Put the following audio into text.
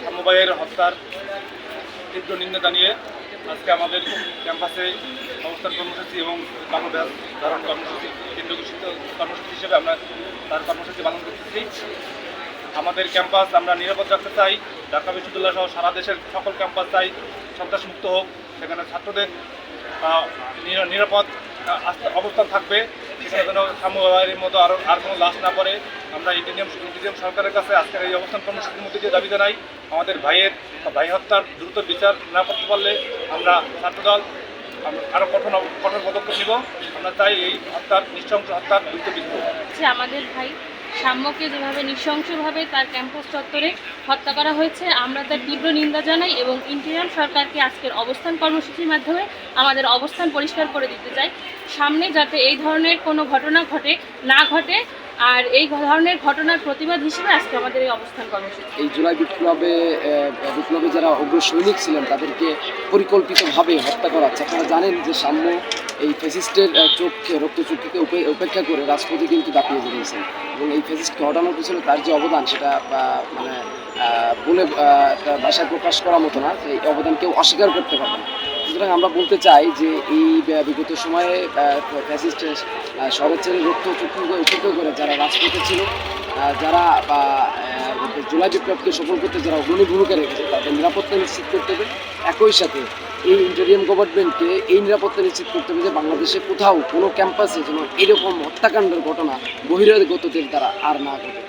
সমবায়ের হত্যার তীব্র নিন্দা জানিয়ে আজকে আমাদের ক্যাম্পাসে অবস্থান কর্মসূচি এবং বাংলাদেশ ধারণ কর্মসূচি, কেন্দ্রঘোষিত কর্মসূচি হিসেবে আমরা তার কর্মসূচি পালন করতেছি। আমাদের ক্যাম্পাস আমরা নিরাপদ রাখতে চাই, ঢাকা বিশ্ববিদ্যালয় সহ সারা দেশের সকল ক্যাম্পাস চাই, সন্ত্রাসমুক্ত হোক, সেখানে ছাত্রদের নিরাপদ অবস্থান থাকবে। সাম্যবাহিনীর মতো আরও আর কোনো লাশ না পড়ে। আমরা ইন্ডিয়ান ইন্ডিয়াম সরকারের কাছে আজকের এই অবস্থান কর্মসূচির মধ্যে দাবি জানাই, আমাদের ভাইয়ের ভাই হত্যার দ্রুত বিচার না করতে পারলে আমরা ছাত্রদল আরও কঠোর কঠোর পদক্ষেপ নিব। আমরা তাই এই হত্যার, নৃশংস হত্যার দ্রুত বিচার আমাদের ভাই। সাম্যকে যেভাবে নৃশংসভাবে তার ক্যাম্পাস চত্বরে হত্যা করা হয়েছে, আমরা তার তীব্র নিন্দা জানাই এবং ইন্টেরিয়াম সরকারকে আজকের অবস্থান কর্মসূচির মাধ্যমে আমাদের অবস্থান পরিষ্কার করে দিতে চাই। সামনে যাতে এই ধরনের কোনো ঘটনা ঘটে, না ঘটে, আর এই ধরনের ঘটনার প্রতিবাদ হিসেবে আজকে আমাদের এই অবস্থান কর্মসূচি। এই জুলাই বিপ্লবে বিপ্লবে যারা অগ্র সৈনিক ছিলেন, তাদেরকে পরিকল্পিতভাবে হত্যা করা আপনারা জানেন যে সাম্য এই ফেসিস্টের চোখকে উপে- উপেক্ষা করে রাজপথে কিন্তু দাপিয়ে দিয়েছেন এবং এই ফেসিস্টকে হটানোর পিছনে তার যে অবদান সেটা মানে বলে ভাষায় প্রকাশ করার মতো না এই অবদান কেউ অস্বীকার করতে পারবে না। সুতরাং আমরা বলতে চাই যে এই বিগত সময়ে ফ্যাসিস্ট শরৎ ছেড়ে রক্ত চক্ষু উপেক্ষা করে যারা রাজপথে ছিল যারা, বা জুলাই বিপ্লবকে সফল করতে যারা অগ্রণী ভূমিকা রেখেছে, তাদের নিরাপত্তা নিশ্চিত করতে হবে। একই সাথে এই ইন্টারিয়াম গভর্নমেন্টকে এই নিরাপত্তা নিশ্চিত করতে হবে যে বাংলাদেশে কোথাও কোনো ক্যাম্পাসে যেন এরকম হত্যাকাণ্ডের ঘটনা বহিরাগতদের দ্বারা আর না ঘটে।